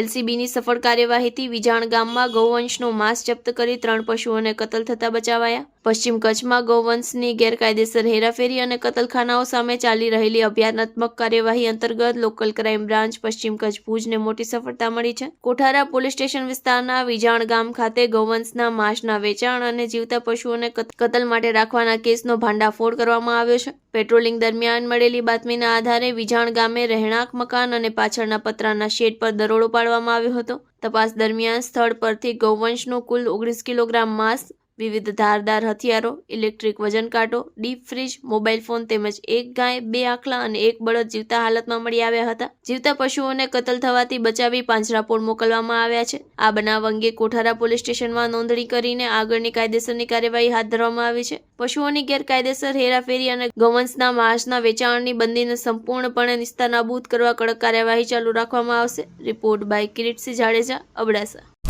એલસીબીની સફળ કાર્યવાહીથી વિજાણ ગામમાં ગૌવંશનો માંસ જપ્ત કરી ત્રણ પશુઓને કતલ થતા બચાવાયા. પશ્ચિમ કચ્છમાં ગૌવંશની ગેરકાયદેસર હેરાફેરી અને કતલખાનાઓ સામે ચાલી રહેલી અભિયાનાત્મક કાર્યવાહી અંતર્ગત લોકલ ક્રાઇમ બ્રાન્ચ, પશ્ચિમ કચ્છ ભુજને મોટી સફળતા મળી છે. કોઠારા પોલીસ સ્ટેશન વિસ્તારના વિજાણ ગામ ખાતે ગૌવંશના માંસના વેચાણ અને જીવતા પશુઓને કત- કતલ માટે રાખવાના કેસનો ભાંડાફોડ કરવામાં આવ્યો છે. પેટ્રોલિંગ દરમિયાન મળેલી બાતમીના આધારે વિજાણ ગામે રહેણાંક મકાન અને પાછળના પતરાના શેડ પર દરોડો પાડવામાં આવ્યો હતો. તપાસ દરમિયાન સ્થળ પરથી ગૌવંશનું કુલ ઓગણીસ કિલોગ્રામ માંસ વિવિધ ધારદાર હથિયારો, ઇલેક્ટ્રિક વજન કાંટો, ડીપ ફ્રીજ, મોબાઈલ ફોન તેમજ એક ગાય, બે આખલા અને એક બળદ જીવતા હાલતમાં મળી આવ્યા હતા. જીવતા પશુઓને કતલ થવાથી બચાવી પાંજરાપોળ મોકલવામાં આવ્યા છે. આ બનાવ અંગે કોઠારા પોલીસ સ્ટેશનમાં નોંધણી કરીને આગળની કાયદેસરની કાર્યવાહી હાથ ધરવામાં આવી છે. પશુઓની ગેરકાયદેસર હેરાફેરી અને ગૌવંશના માંસના વેચાણની બંદીને સંપૂર્ણપણે નિસ્તાનાબૂદ કરવા કડક કાર્યવાહી ચાલુ રાખવામાં આવશે. Report by Kiritsinh Jadeja, Abdasa.